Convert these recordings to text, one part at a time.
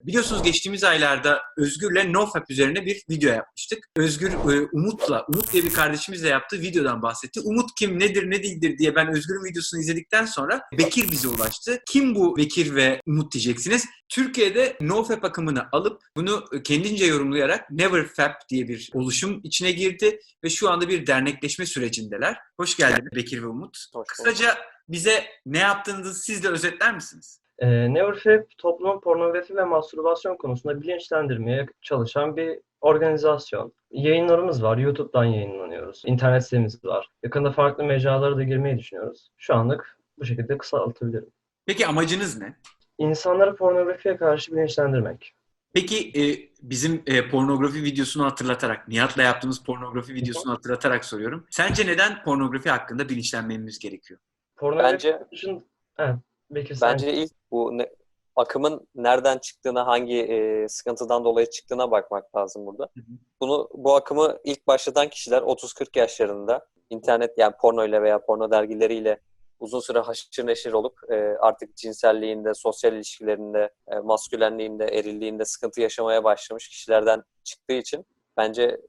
Biliyorsunuz geçtiğimiz aylarda Özgür'le NoFap üzerine bir video yapmıştık. Özgür e, Umut'la, Umut diye bir kardeşimizle yaptığı videodan bahsetti. Umut kim, nedir, ne değildir diye ben Özgür'ün videosunu izledikten sonra Bekir bize ulaştı. Kim bu Bekir ve Umut diyeceksiniz. Türkiye'de NoFap akımını alıp bunu kendince yorumlayarak NeverFap diye bir oluşum içine girdi ve şu anda bir dernekleşme sürecindeler. Hoş geldiniz Bekir ve Umut. Hoş. Kısaca bize ne yaptığınızı siz de özetler misiniz? E, Neverfap toplumun pornografi ve mastürbasyon konusunda bilinçlendirmeye çalışan bir organizasyon. Yayınlarımız var. YouTube'dan yayınlanıyoruz. İnternet sitemiz var. Yakında farklı mecralara da girmeyi düşünüyoruz. Şu anlık bu şekilde kısaltabilirim. Peki amacınız ne? İnsanları pornografiye karşı bilinçlendirmek. Peki e, bizim e, pornografi videosunu hatırlatarak, Nihat'la yaptığımız pornografi videosunu hatırlatarak soruyorum. Sence neden pornografi hakkında bilinçlenmemiz gerekiyor? Pornografi Bence dışında... Evet, Bekir sen- bence ilk bu ne- akımın nereden çıktığına, hangi e, sıkıntıdan dolayı çıktığına bakmak lazım burada. Hı hı. Bunu bu akımı ilk başlatan kişiler 30-40 yaşlarında internet yani porno ile veya porno dergileriyle uzun süre haşır neşir olup e, artık cinselliğinde, sosyal ilişkilerinde, e, maskülenliğinde, erilliğinde sıkıntı yaşamaya başlamış kişilerden çıktığı için bence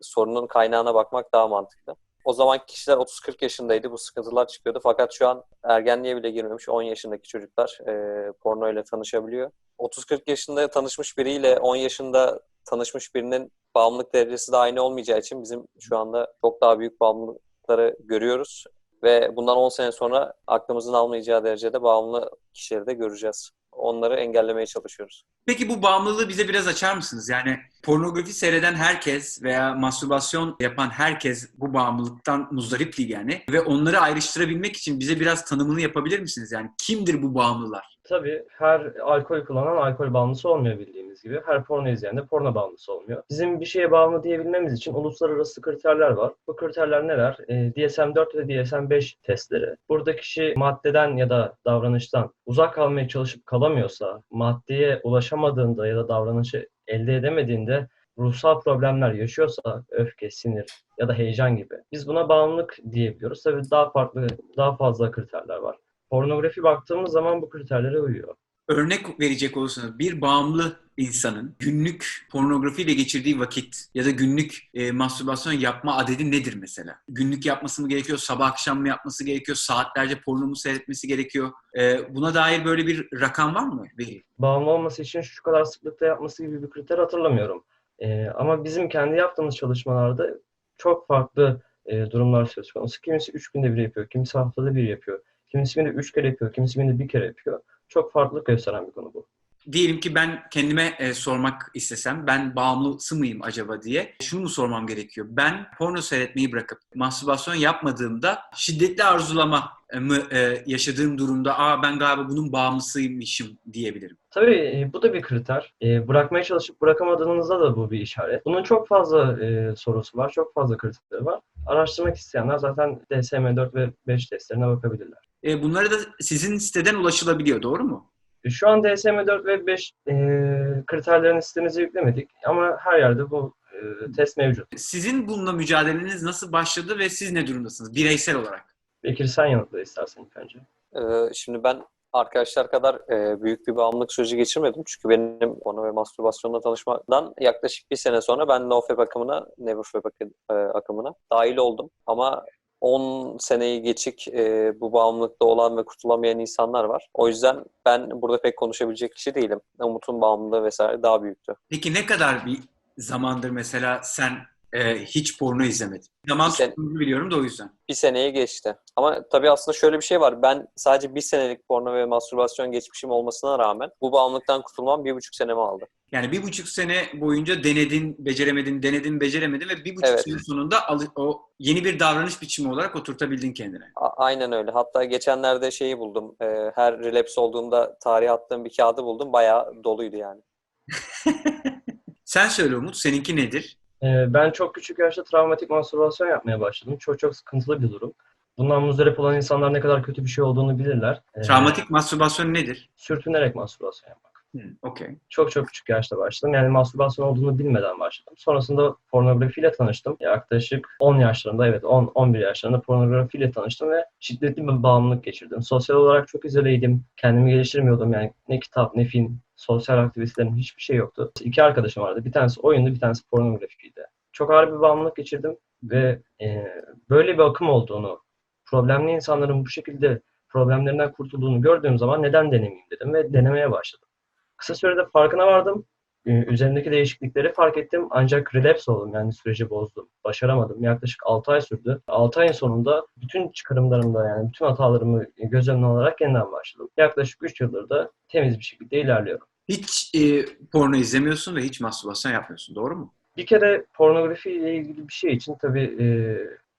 sorunun kaynağına bakmak daha mantıklı. O zaman kişiler 30-40 yaşındaydı. Bu sıkıntılar çıkıyordu. Fakat şu an ergenliğe bile girmemiş 10 yaşındaki çocuklar e, porno ile tanışabiliyor. 30-40 yaşında tanışmış biriyle 10 yaşında tanışmış birinin bağımlılık derecesi de aynı olmayacağı için bizim şu anda çok daha büyük bağımlılıkları görüyoruz. Ve bundan 10 sene sonra aklımızın almayacağı derecede bağımlı kişileri de göreceğiz. Onları engellemeye çalışıyoruz. Peki bu bağımlılığı bize biraz açar mısınız? Yani pornografi seyreden herkes veya mastürbasyon yapan herkes bu bağımlılıktan muzdarip değil yani. Ve onları ayrıştırabilmek için bize biraz tanımını yapabilir misiniz? Yani kimdir bu bağımlılar? Tabii her alkol kullanan alkol bağımlısı olmuyor bildiğimiz gibi. Her porno izleyen de porno bağımlısı olmuyor. Bizim bir şeye bağımlı diyebilmemiz için uluslararası kriterler var. Bu kriterler neler? Ee, DSM-4 ve DSM-5 testleri. Burada kişi maddeden ya da davranıştan uzak kalmaya çalışıp kalamıyorsa, maddeye ulaşamadığında ya da davranışı elde edemediğinde ruhsal problemler yaşıyorsa, öfke, sinir ya da heyecan gibi. Biz buna bağımlılık diyebiliyoruz. Tabii daha farklı, daha fazla kriterler var. Pornografi baktığımız zaman bu kriterlere uyuyor. Örnek verecek olursanız bir bağımlı insanın günlük pornografiyle geçirdiği vakit ya da günlük e, mastürbasyon yapma adedi nedir mesela? Günlük yapması mı gerekiyor, sabah akşam mı yapması gerekiyor, saatlerce porno mu seyretmesi gerekiyor? E, buna dair böyle bir rakam var mı? Veri. bağımlı olması için şu kadar sıklıkta yapması gibi bir kriter hatırlamıyorum. Ee, ama bizim kendi yaptığımız çalışmalarda çok farklı e, durumlar söz konusu. Kimisi üç günde bir yapıyor, kimisi haftada bir yapıyor, kimisi günde üç kere yapıyor, kimisi günde bir kere yapıyor. Çok farklılık gösteren bir konu bu. Diyelim ki ben kendime e, sormak istesem ben bağımlısı mıyım acaba diye şunu mu sormam gerekiyor? Ben porno seyretmeyi bırakıp mastürbasyon yapmadığımda şiddetli arzulama mı e, yaşadığım durumda aa ben galiba bunun bağımlısıymışım diyebilirim. Tabii e, bu da bir kriter. E, bırakmaya çalışıp bırakamadığınızda da bu bir işaret. Bunun çok fazla e, sorusu var, çok fazla kriteri var. Araştırmak isteyenler zaten DSM-4 ve 5 testlerine bakabilirler. E, bunlara da sizin siteden ulaşılabiliyor doğru mu? E, Şu an DSM-4 ve 5 e, kriterlerini sitemize yüklemedik ama her yerde bu e, test mevcut. Sizin bununla mücadeleniz nasıl başladı ve siz ne durumdasınız bireysel olarak? Bekir sen yanıtla istersen ilk önce. Ee, şimdi ben arkadaşlar kadar e, büyük bir bağımlılık süreci geçirmedim. Çünkü benim porno ve mastürbasyonla tanışmadan yaklaşık bir sene sonra ben NoFap akımına, NeverFap e, akımına dahil oldum. Ama 10 seneyi geçik e, bu bağımlılıkta olan ve kurtulamayan insanlar var. O yüzden ben burada pek konuşabilecek kişi değilim. Umut'un bağımlılığı vesaire daha büyüktü. Peki ne kadar bir zamandır mesela sen e, hiç porno izlemedin? Zaman tuttuğunu biliyorum da o yüzden. Bir seneyi geçti. Ama tabii aslında şöyle bir şey var. Ben sadece bir senelik porno ve mastürbasyon geçmişim olmasına rağmen bu bağımlılıktan kurtulmam bir buçuk senemi aldı. Yani bir buçuk sene boyunca denedin, beceremedin, denedin, beceremedin ve bir buçuk Evet. sene sonunda o yeni bir davranış biçimi olarak oturtabildin kendine. A- Aynen öyle. Hatta geçenlerde şeyi buldum. Ee, her relapse olduğumda tarih attığım bir kağıdı buldum. Bayağı doluydu yani. Sen söyle Umut, seninki nedir? E, ben çok küçük yaşta travmatik mastürbasyon yapmaya başladım. Çok çok sıkıntılı bir durum. Bundan muzdarip olan insanlar ne kadar kötü bir şey olduğunu bilirler. E, Travmatik mastürbasyon nedir? Sürtünerek mastürbasyon yapmak. Hı, Okey. Çok çok küçük yaşta başladım. Yani mastürbasyon olduğunu bilmeden başladım. Sonrasında pornografiyle tanıştım. Yaklaşık 10 yaşlarında, evet 10-11 yaşlarında pornografiyle tanıştım ve şiddetli bir bağımlılık geçirdim. Sosyal olarak çok izoleydim. Kendimi geliştirmiyordum. Yani ne kitap, ne film, sosyal aktivitelerim hiçbir şey yoktu. İki arkadaşım vardı. Bir tanesi oyundu, bir tanesi pornografiydi. Çok ağır bir bağımlılık geçirdim ve e, böyle bir akım olduğunu, problemli insanların bu şekilde problemlerinden kurtulduğunu gördüğüm zaman neden denemeyeyim dedim ve denemeye başladım. Kısa sürede farkına vardım. Ee, Üzerimdeki değişiklikleri fark ettim ancak relapse oldum yani süreci bozdum. Başaramadım. Yaklaşık 6 ay sürdü. 6 ayın sonunda bütün çıkarımlarımda yani bütün hatalarımı göz önüne alarak yeniden başladım. Yaklaşık 3 yıldır da temiz bir şekilde ilerliyorum. Hiç e, porno izlemiyorsun ve hiç mastürbasyon yapmıyorsun. Doğru mu? Bir kere pornografi ile ilgili bir şey için tabii e,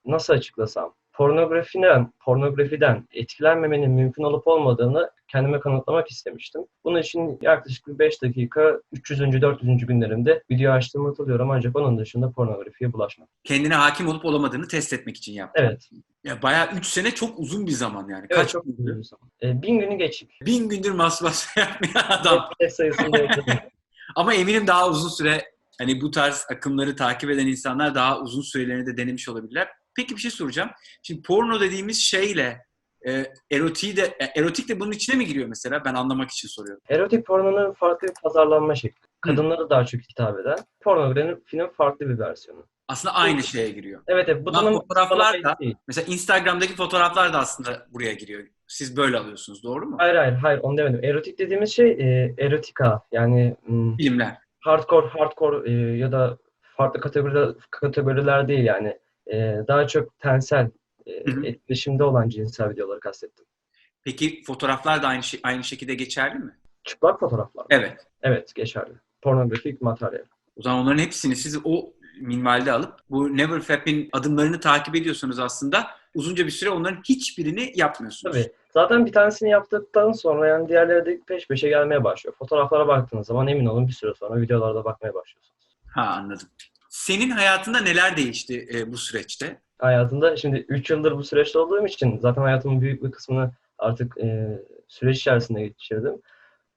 nasıl açıklasam pornografiden, pornografiden etkilenmemenin mümkün olup olmadığını kendime kanıtlamak istemiştim. Bunun için yaklaşık bir 5 dakika 300. 400. günlerimde video açtığımı hatırlıyorum ancak onun dışında pornografiye bulaşmadım. Kendine hakim olup olamadığını test etmek için yaptın. Evet. Ya bayağı 3 sene çok uzun bir zaman yani. Evet Kaç çok uzun bir zaman. E, bin günü geçik. Bin gündür mastürbasyon yapmayan adam. Hep sayısında. Ama eminim daha uzun süre hani bu tarz akımları takip eden insanlar daha uzun sürelerini de denemiş olabilirler. Peki bir şey soracağım. Şimdi porno dediğimiz şeyle e, erotiği de e, erotik de bunun içine mi giriyor mesela? Ben anlamak için soruyorum. Erotik pornonun farklı bir pazarlanma şekli. Kadınlara daha çok hitap eden. Pornografinin farklı bir versiyonu. Aslında aynı şeye giriyor. Evet, evet. Bu Lan fotoğraflar da- değil. Mesela Instagram'daki fotoğraflar da aslında buraya giriyor. Siz böyle alıyorsunuz, doğru mu? Hayır hayır hayır onu demedim. Erotik dediğimiz şey e, erotika yani mm, Filmler. hardcore hardcore e, ya da farklı kategoriler, kategoriler değil yani. E, daha çok tensel e, etkileşimde olan cinsel videoları kastettim. Peki fotoğraflar da aynı şey, aynı şekilde geçerli mi? Çıplak fotoğraflar. mı? Evet. Evet geçerli. Pornografik materyal. O zaman onların hepsini siz o minvalde alıp bu Never Fap'in adımlarını takip ediyorsunuz aslında. Uzunca bir süre onların hiçbirini yapmıyorsunuz. Tabii. Zaten bir tanesini yaptıktan sonra yani diğerleri de peş peşe gelmeye başlıyor. Fotoğraflara baktığınız zaman emin olun bir süre sonra videolarda bakmaya başlıyorsunuz. Ha anladım. Senin hayatında neler değişti e, bu süreçte? hayatımda şimdi 3 yıldır bu süreçte olduğum için zaten hayatımın büyük bir kısmını artık e, süreç içerisinde geçirdim.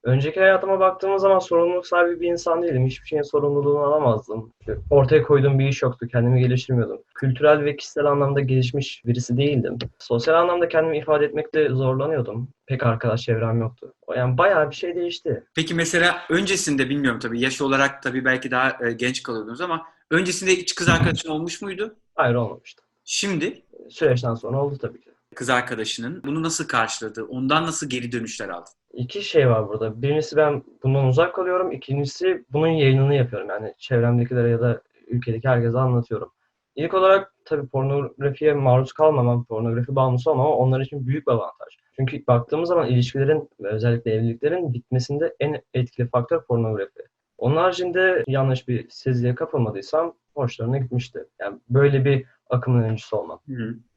Önceki hayatıma baktığımız zaman sorumluluk sahibi bir insan değilim. Hiçbir şeyin sorumluluğunu alamazdım. Ortaya koyduğum bir iş yoktu. Kendimi geliştirmiyordum. Kültürel ve kişisel anlamda gelişmiş birisi değildim. Sosyal anlamda kendimi ifade etmekte zorlanıyordum. Pek arkadaş çevrem yoktu. Yani bayağı bir şey değişti. Peki mesela öncesinde bilmiyorum tabii yaş olarak tabii belki daha e, genç kalıyordunuz ama öncesinde hiç kız arkadaşın olmuş muydu? Hayır olmamıştı. Şimdi Süreçten sonra oldu tabii ki. kız arkadaşının bunu nasıl karşıladı? Ondan nasıl geri dönüşler aldın? İki şey var burada. Birincisi ben bundan uzak kalıyorum. İkincisi bunun yayınını yapıyorum. Yani çevremdekilere ya da ülkedeki herkese anlatıyorum. İlk olarak tabii pornografiye maruz kalmamam, pornografi bağımlısı olmamam onlar için büyük bir avantaj. Çünkü baktığımız zaman ilişkilerin ve özellikle evliliklerin bitmesinde en etkili faktör pornografi. Onun haricinde yanlış bir seziye kapılmadıysam hoşlarına gitmişti. Yani böyle bir akımın öncüsü olmam.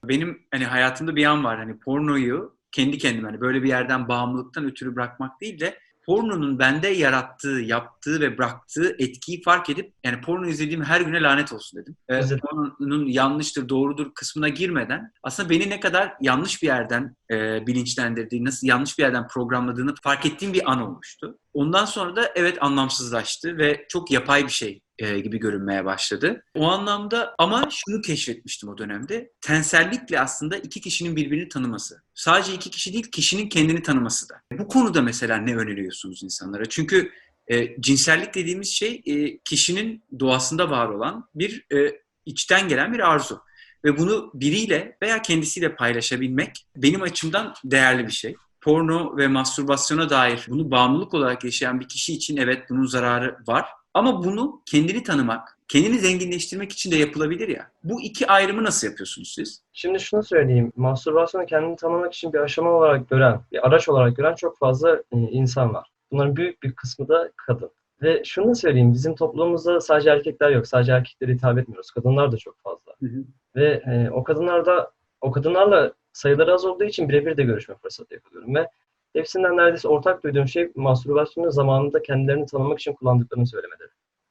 Benim hani hayatımda bir an var hani pornoyu kendi kendime hani böyle bir yerden bağımlılıktan ötürü bırakmak değil de pornonun bende yarattığı, yaptığı ve bıraktığı etkiyi fark edip yani porno izlediğim her güne lanet olsun dedim. Ee, İzledim. pornonun yanlıştır, doğrudur kısmına girmeden aslında beni ne kadar yanlış bir yerden e, bilinçlendirdiği, nasıl yanlış bir yerden programladığını fark ettiğim bir an olmuştu. Ondan sonra da evet anlamsızlaştı ve çok yapay bir şey e, gibi görünmeye başladı. O anlamda ama şunu keşfetmiştim o dönemde. Tensellikle aslında iki kişinin birbirini tanıması. Sadece iki kişi değil, kişinin kendini tanıması da. Bu konuda mesela ne öneriyorsunuz insanlara? Çünkü e, cinsellik dediğimiz şey e, kişinin doğasında var olan bir e, içten gelen bir arzu. Ve bunu biriyle veya kendisiyle paylaşabilmek benim açımdan değerli bir şey. Porno ve mastürbasyona dair bunu bağımlılık olarak yaşayan bir kişi için evet bunun zararı var. Ama bunu kendini tanımak, kendini zenginleştirmek için de yapılabilir ya. Bu iki ayrımı nasıl yapıyorsunuz siz? Şimdi şunu söyleyeyim. Mastürbasyonu kendini tanımak için bir aşama olarak gören, bir araç olarak gören çok fazla e, insan var. Bunların büyük bir kısmı da kadın. Ve şunu da söyleyeyim. Bizim toplumumuzda sadece erkekler yok. Sadece erkeklere hitap etmiyoruz. Kadınlar da çok fazla. Ve e, o kadınlarda o kadınlarla sayıları az olduğu için birebir de görüşme fırsatı yakalıyorum. Ve hepsinden neredeyse ortak duyduğum şey mastürbasyonu zamanında kendilerini tanımak için kullandıklarını söylemeleri.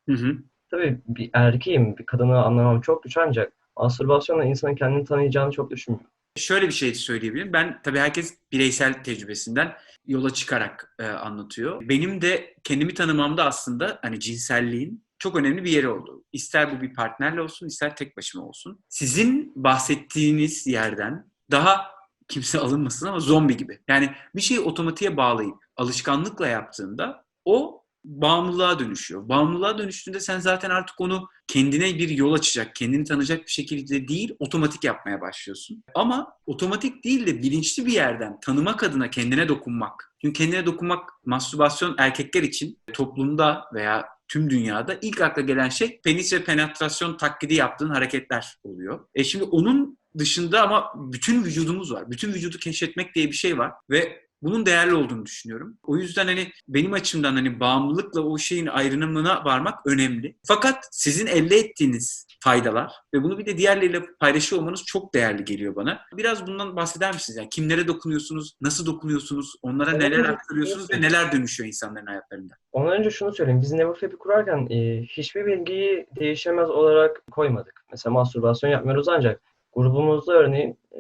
Hı hı. Tabii bir erkeğim, bir kadını anlamam çok güç ancak mastürbasyonla insanın kendini tanıyacağını çok düşünmüyorum. Şöyle bir şey söyleyebilirim. Ben tabii herkes bireysel tecrübesinden yola çıkarak e, anlatıyor. Benim de kendimi tanımamda aslında hani cinselliğin çok önemli bir yeri oldu. İster bu bir partnerle olsun, ister tek başıma olsun. Sizin bahsettiğiniz yerden daha kimse alınmasın ama zombi gibi. Yani bir şeyi otomatiğe bağlayıp alışkanlıkla yaptığında o bağımlılığa dönüşüyor. Bağımlılığa dönüştüğünde sen zaten artık onu kendine bir yol açacak, kendini tanıyacak bir şekilde değil, otomatik yapmaya başlıyorsun. Ama otomatik değil de bilinçli bir yerden tanımak adına kendine dokunmak. Çünkü kendine dokunmak, mastürbasyon erkekler için toplumda veya tüm dünyada ilk akla gelen şey penis ve penetrasyon taklidi yaptığın hareketler oluyor. E şimdi onun dışında ama bütün vücudumuz var. Bütün vücudu keşfetmek diye bir şey var ve bunun değerli olduğunu düşünüyorum. O yüzden hani benim açımdan hani bağımlılıkla o şeyin ayrımına varmak önemli. Fakat sizin elde ettiğiniz faydalar ve bunu bir de diğerleriyle paylaşıyor olmanız çok değerli geliyor bana. Biraz bundan bahseder misiniz? Yani kimlere dokunuyorsunuz, nasıl dokunuyorsunuz, onlara Evet, neler aktarıyorsunuz ve neler dönüşüyor insanların hayatlarında? Ondan önce şunu söyleyeyim. Biz Neverfab'i kurarken e, hiçbir bilgiyi değişemez olarak koymadık. Mesela mastürbasyon yapmıyoruz ancak grubumuzda örneğin e,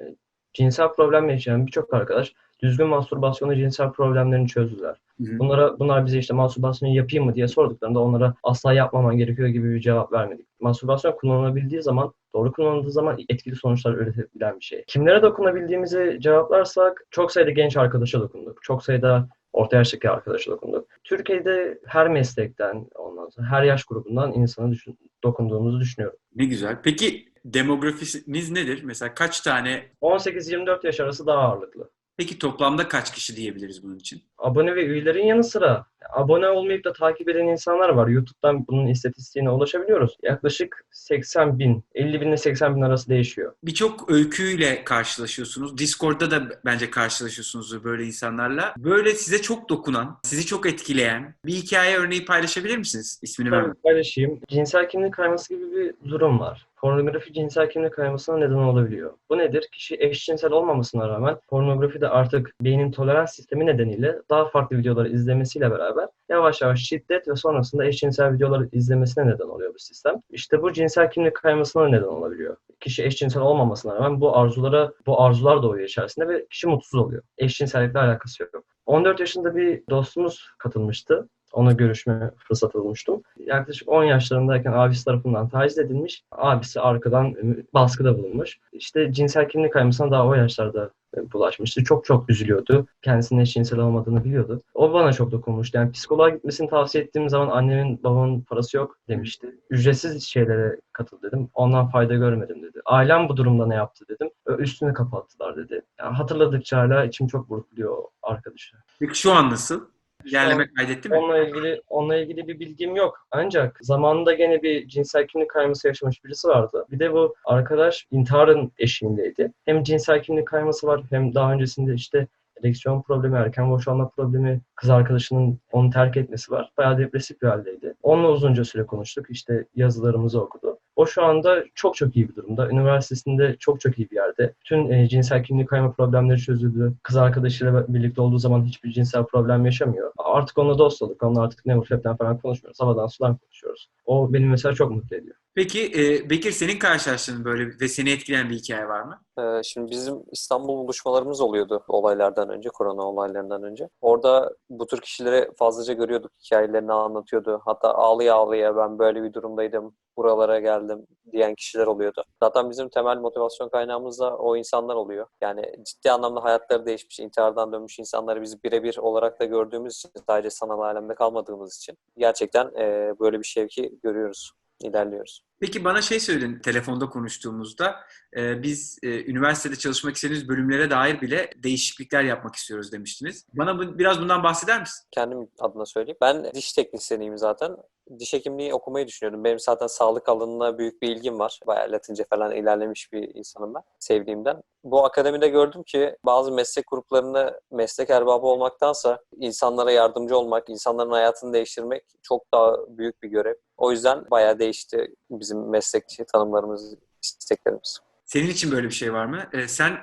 cinsel problem yaşayan birçok arkadaş düzgün mastürbasyonu cinsel problemlerini çözdüler. Bunlara bunlar bize işte mastürbasyonu yapayım mı diye sorduklarında onlara asla yapmaman gerekiyor gibi bir cevap vermedik. Mastürbasyon kullanılabildiği zaman, doğru kullanıldığı zaman etkili sonuçlar üretebilen bir şey. Kimlere dokunabildiğimizi cevaplarsak çok sayıda genç arkadaşa dokunduk. Çok sayıda orta yaştaki arkadaşa dokunduk. Türkiye'de her meslekten, ondan sonra her yaş grubundan insana düşün, dokunduğumuzu düşünüyorum. Ne güzel. Peki demografiniz nedir? Mesela kaç tane, 18-24 yaş arası daha ağırlıklı. peki toplamda kaç kişi diyebiliriz bunun için? abone ve üyelerin yanı sıra abone olmayıp da takip eden insanlar var. YouTube'dan bunun istatistiğine ulaşabiliyoruz. Yaklaşık 80 bin, 50 bin ile 80 bin arası değişiyor. Birçok öyküyle karşılaşıyorsunuz. Discord'da da bence karşılaşıyorsunuz böyle insanlarla. Böyle size çok dokunan, sizi çok etkileyen bir hikaye örneği paylaşabilir misiniz? İsmini vermem. paylaşayım. Cinsel kimlik kayması gibi bir durum var. Pornografi cinsel kimlik kaymasına neden olabiliyor. Bu nedir? Kişi eşcinsel olmamasına rağmen pornografi de artık beynin tolerans sistemi nedeniyle daha farklı videoları izlemesiyle beraber yavaş yavaş şiddet ve sonrasında eşcinsel videoları izlemesine neden oluyor bu sistem. İşte bu cinsel kimlik kaymasına neden olabiliyor. Kişi eşcinsel olmamasına rağmen bu arzulara, bu arzular doğuyor içerisinde ve kişi mutsuz oluyor. Eşcinsellikle alakası yok. 14 yaşında bir dostumuz katılmıştı. Ona görüşme fırsatı bulmuştum. Yaklaşık 10 yaşlarındayken abisi tarafından taciz edilmiş. Abisi arkadan e, baskıda bulunmuş. İşte cinsel kimlik kaymasına daha o yaşlarda e, bulaşmıştı. Çok çok üzülüyordu. Kendisinin eşcinsel olmadığını biliyordu. O bana çok dokunmuştu. Yani psikoloğa gitmesini tavsiye ettiğim zaman annemin babamın parası yok demişti. Ücretsiz şeylere katıl dedim. Ondan fayda görmedim dedi. Ailem bu durumda ne yaptı dedim. Üstünü kapattılar dedi. Yani hatırladıkça hala içim çok burkuluyor o arkadaşı. Peki şu an nasıl? Yerleme kaydetti mi? Onunla ilgili onunla ilgili bir bilgim yok. Ancak zamanında gene bir cinsel kimlik kayması yaşamış birisi vardı. Bir de bu arkadaş intiharın eşiğindeydi. Hem cinsel kimlik kayması var hem daha öncesinde işte ereksiyon problemi, erken boşalma problemi, kız arkadaşının onu terk etmesi var. Bayağı depresif bir haldeydi. Onunla uzunca süre konuştuk. İşte yazılarımızı okudu. O şu anda çok çok iyi bir durumda. Üniversitesinde çok çok iyi bir yerde. Tüm e, cinsel kimlik kayma problemleri çözüldü. Kız arkadaşıyla birlikte olduğu zaman hiçbir cinsel problem yaşamıyor. Artık onunla dost olduk. Onunla artık ne falan falan konuşmuyoruz. Havadan sudan konuşuyoruz. O beni mesela çok mutlu ediyor. Peki e, Bekir senin karşılaştığın böyle ve seni etkileyen bir hikaye var mı? Ee, Şimdi bizim İstanbul buluşmalarımız oluyordu olaylardan önce, korona olaylarından önce. Orada bu tür kişileri fazlaca görüyorduk, hikayelerini anlatıyordu. Hatta ağlıya ağlıya ben böyle bir durumdaydım, buralara geldim diyen kişiler oluyordu. Zaten bizim temel motivasyon kaynağımız da o insanlar oluyor. Yani ciddi anlamda hayatları değişmiş, intihardan dönmüş insanları biz birebir olarak da gördüğümüz için, sadece sanal alemde kalmadığımız için gerçekten e, böyle bir şevki görüyoruz, ilerliyoruz. Peki bana şey söyledin telefonda konuştuğumuzda e, biz e, üniversitede çalışmak istediğiniz bölümlere dair bile değişiklikler yapmak istiyoruz demiştiniz. Bana bu, biraz bundan bahseder misin? kendim adına söyleyeyim. Ben diş teknisyeniyim zaten. Diş hekimliği okumayı düşünüyorum. Benim zaten sağlık alanına büyük bir ilgim var. Bayağı Latince falan ilerlemiş bir insanım ben sevdiğimden. Bu akademide gördüm ki bazı meslek gruplarında meslek erbabı olmaktansa insanlara yardımcı olmak, insanların hayatını değiştirmek çok daha büyük bir görev. O yüzden bayağı değişti bizim meslekçi tanımlarımız, isteklerimiz. Senin için böyle bir şey var mı? E, sen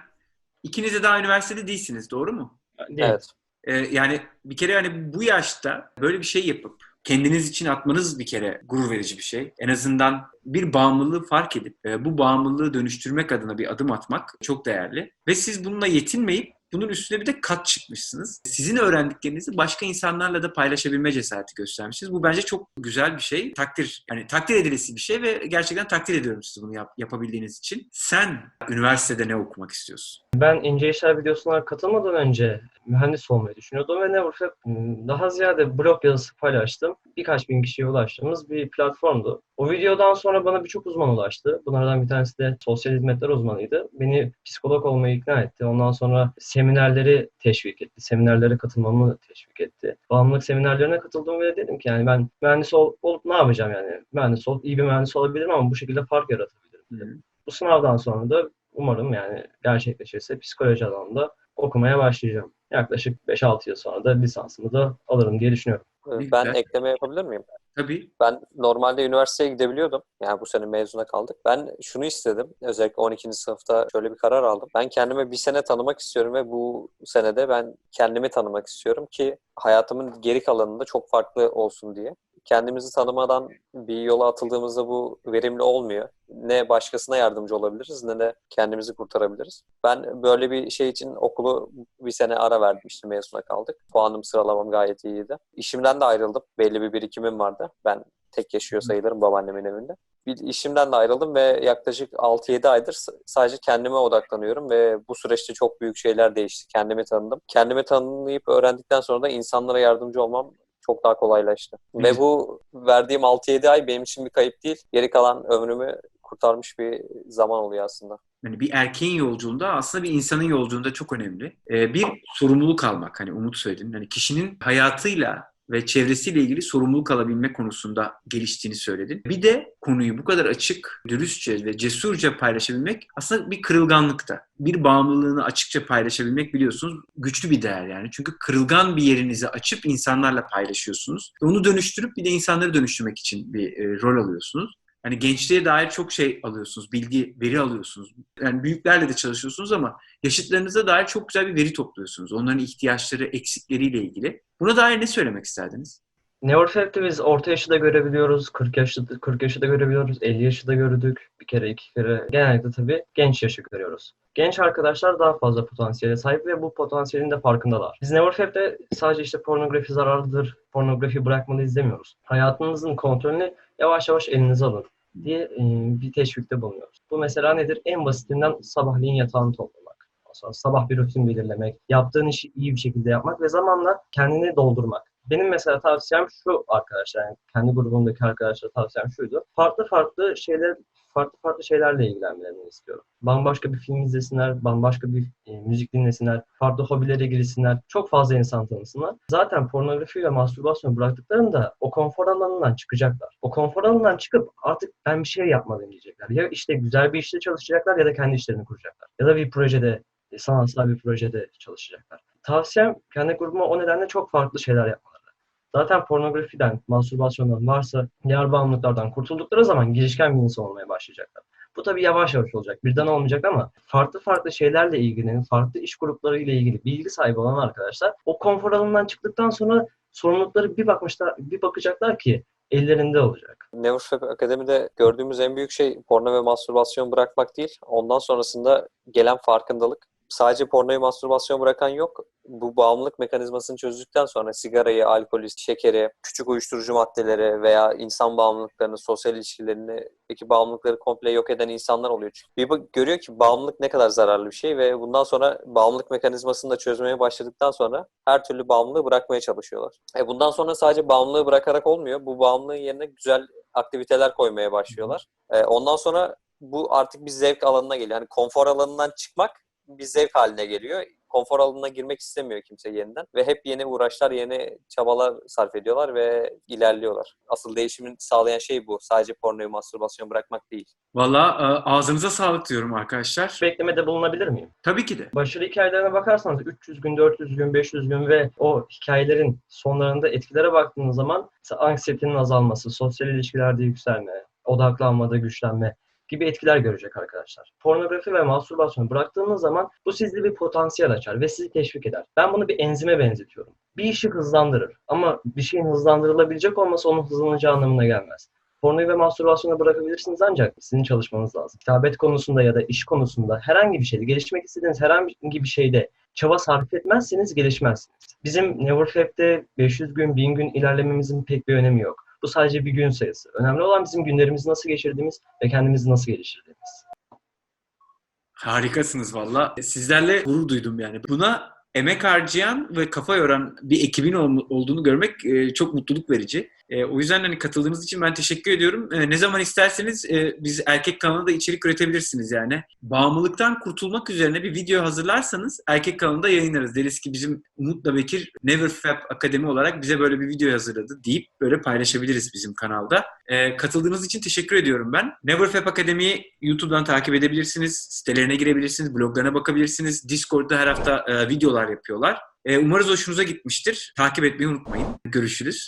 ikiniz de daha üniversitede değilsiniz, doğru mu? Değil. Evet. E, yani bir kere hani bu yaşta böyle bir şey yapıp kendiniz için atmanız bir kere gurur verici bir şey. En azından bir bağımlılığı fark edip e, bu bağımlılığı dönüştürmek adına bir adım atmak çok değerli. Ve siz bununla yetinmeyip bunun üstüne bir de kat çıkmışsınız. Sizin öğrendiklerinizi başka insanlarla da paylaşabilme cesareti göstermişsiniz. Bu bence çok güzel bir şey. Takdir, yani takdir edilesi bir şey ve gerçekten takdir ediyorum sizi bunu yap- yapabildiğiniz için. Sen üniversitede ne okumak istiyorsun? Ben ince işler videosuna katılmadan önce mühendis olmayı düşünüyordum ve Neverfab daha ziyade blog yazısı paylaştım. Birkaç bin kişiye ulaştığımız bir platformdu. O videodan sonra bana birçok uzman ulaştı. Bunlardan bir tanesi de sosyal hizmetler uzmanıydı. Beni psikolog olmaya ikna etti. Ondan sonra seminerleri teşvik etti. Seminerlere katılmamı teşvik etti. Bağımlılık seminerlerine katıldım ve dedim ki yani ben mühendis ol- olup ne yapacağım yani? Mühendis olup iyi bir mühendis olabilirim ama bu şekilde fark yaratabilirim. dedim. Bu sınavdan sonra da umarım yani gerçekleşirse psikoloji alanında okumaya başlayacağım. Yaklaşık 5-6 yıl sonra da lisansımı da alırım diye düşünüyorum. Ee, Ben Güzel. ekleme yapabilir miyim? Tabii. Ben normalde üniversiteye gidebiliyordum. Yani bu sene mezuna kaldık. Ben şunu istedim. Özellikle 12. sınıfta şöyle bir karar aldım. Ben kendime bir sene tanımak istiyorum ve bu senede ben kendimi tanımak istiyorum ki hayatımın geri kalanında çok farklı olsun diye. Kendimizi tanımadan bir yola atıldığımızda bu verimli olmuyor. Ne başkasına yardımcı olabiliriz ne de kendimizi kurtarabiliriz. Ben böyle bir şey için okulu bir sene ara verdim işte mezuna kaldık. Puanım sıralamam gayet iyiydi. İşimden de ayrıldım. Belli bir birikimim vardı. Ben tek yaşıyor sayılırım babaannemin evinde. Bir işimden de ayrıldım ve yaklaşık 6-7 aydır sadece kendime odaklanıyorum ve bu süreçte çok büyük şeyler değişti. Kendimi tanıdım. Kendimi tanıyıp öğrendikten sonra da insanlara yardımcı olmam çok daha kolaylaştı. Ve Güzel. bu verdiğim 6-7 ay benim için bir kayıp değil. Geri kalan ömrümü kurtarmış bir zaman oluyor aslında. Yani bir erkeğin yolculuğunda aslında bir insanın yolculuğunda çok önemli. Ee, bir sorumluluk almak. Hani Umut söyledin. Hani kişinin hayatıyla ve çevresiyle ilgili sorumluluk alabilme konusunda geliştiğini söyledin. Bir de konuyu bu kadar açık, dürüstçe ve cesurca paylaşabilmek aslında bir kırılganlık da. Bir bağımlılığını açıkça paylaşabilmek biliyorsunuz güçlü bir değer yani. Çünkü kırılgan bir yerinizi açıp insanlarla paylaşıyorsunuz. Onu dönüştürüp bir de insanları dönüştürmek için bir e, rol alıyorsunuz. Hani gençliğe dair çok şey alıyorsunuz, bilgi, veri alıyorsunuz. Yani büyüklerle de çalışıyorsunuz ama yaşıtlarınıza dair çok güzel bir veri topluyorsunuz. Onların ihtiyaçları, eksikleriyle ilgili. Buna dair ne söylemek isterdiniz? Neurofact'te biz orta yaşı da görebiliyoruz, 40 yaşı, 40 yaşı da görebiliyoruz, 50 yaşı da gördük. Bir kere, iki kere. Genellikle tabii genç yaşı görüyoruz. Genç arkadaşlar daha fazla potansiyele sahip ve bu potansiyelin de farkındalar. Biz Neurofact'te sadece işte pornografi zararlıdır, pornografi bırakmalı izlemiyoruz. Hayatınızın kontrolünü yavaş yavaş elinize alın diye e, bir teşvikte bulunuyoruz. Bu mesela nedir? En basitinden sabahleyin yatağını toplamak. Sonra sabah bir rutin belirlemek, yaptığın işi iyi bir şekilde yapmak ve zamanla kendini doldurmak. Benim mesela tavsiyem şu arkadaşlar, yani kendi grubumdaki arkadaşlara tavsiyem şuydu. Farklı farklı şeyler farklı farklı şeylerle ilgilenmelerini istiyorum. Bambaşka bir film izlesinler, bambaşka bir e, müzik dinlesinler, farklı hobilere girsinler, çok fazla insan tanısınlar. Zaten pornografi ve mastürbasyon bıraktıklarında o konfor alanından çıkacaklar. O konfor alanından çıkıp artık ben bir şey yapmalıyım diyecekler. Ya işte güzel bir işte çalışacaklar ya da kendi işlerini kuracaklar. Ya da bir projede, e, sanatsal bir projede çalışacaklar. Tavsiyem kendi grubuma o nedenle çok farklı şeyler yapmaları. Zaten pornografiden, mastürbasyondan varsa diğer bağımlılıklardan kurtuldukları zaman girişken bir insan olmaya başlayacaklar. Bu tabii yavaş yavaş olacak. Birden olmayacak ama farklı farklı şeylerle ilgilenen, farklı iş gruplarıyla ilgili bilgi sahibi olan arkadaşlar o konfor alanından çıktıktan sonra sorumlulukları bir bakmışlar, bir bakacaklar ki ellerinde olacak. Neurofab Akademi'de gördüğümüz en büyük şey porno ve mastürbasyon bırakmak değil. Ondan sonrasında gelen farkındalık. Sadece pornoyu mastürbasyon bırakan yok. Bu bağımlılık mekanizmasını çözdükten sonra sigarayı, alkolü, şekeri, küçük uyuşturucu maddeleri veya insan bağımlılıklarını, sosyal ilişkilerini, peki bağımlılıkları komple yok eden insanlar oluyor. Çünkü bir bak- görüyor ki bağımlılık ne kadar zararlı bir şey ve bundan sonra bağımlılık mekanizmasını da çözmeye başladıktan sonra her türlü bağımlılığı bırakmaya çalışıyorlar. E bundan sonra sadece bağımlılığı bırakarak olmuyor. Bu bağımlılığın yerine güzel aktiviteler koymaya başlıyorlar. E, ondan sonra bu artık bir zevk alanına geliyor. Yani konfor alanından çıkmak bir zevk haline geliyor. Konfor alanına girmek istemiyor kimse yeniden ve hep yeni uğraşlar, yeni çabalar sarf ediyorlar ve ilerliyorlar. Asıl değişimin sağlayan şey bu. Sadece pornoyu, mastürbasyon bırakmak değil. Valla e, ağzınıza sağlık diyorum arkadaşlar. Beklemede bulunabilir miyim? Tabii ki de. Başarı hikayelerine bakarsanız 300 gün, 400 gün, 500 gün ve o hikayelerin sonlarında etkilere baktığınız zaman mesela anksiyetenin azalması, sosyal ilişkilerde yükselme, odaklanmada güçlenme gibi etkiler görecek arkadaşlar. Pornografi ve mastürbasyonu bıraktığınız zaman bu sizde bir potansiyel açar ve sizi teşvik eder. Ben bunu bir enzime benzetiyorum. Bir işi hızlandırır ama bir şeyin hızlandırılabilecek olması onun hızlanacağı anlamına gelmez. Pornoyu ve mastürbasyonu bırakabilirsiniz ancak sizin çalışmanız lazım. Kitabet konusunda ya da iş konusunda herhangi bir şeyde, gelişmek istediğiniz herhangi bir şeyde çaba sarf etmezseniz gelişmezsiniz. Bizim Neverfab'de 500 gün, 1000 gün ilerlememizin pek bir önemi yok. Bu sadece bir gün sayısı. Önemli olan bizim günlerimizi nasıl geçirdiğimiz ve kendimizi nasıl geliştirdiğimiz. Harikasınız valla. Sizlerle gurur duydum yani. Buna emek harcayan ve kafa yoran bir ekibin ol- olduğunu görmek e, çok mutluluk verici. E, o yüzden hani katıldığınız için ben teşekkür ediyorum. E, ne zaman isterseniz e, biz erkek kanalında içerik üretebilirsiniz yani. Bağımlılıktan kurtulmak üzerine bir video hazırlarsanız erkek kanalında yayınlarız. Deriz ki bizim Umut'la Bekir Never Fab Akademi olarak bize böyle bir video hazırladı deyip böyle paylaşabiliriz bizim kanalda. E, katıldığınız için teşekkür ediyorum ben. Never Fab Akademi'yi YouTube'dan takip edebilirsiniz. Sitelerine girebilirsiniz. Bloglarına bakabilirsiniz. Discord'da her hafta e, videolar yapıyorlar. E, umarız hoşunuza gitmiştir. Takip etmeyi unutmayın. Görüşürüz.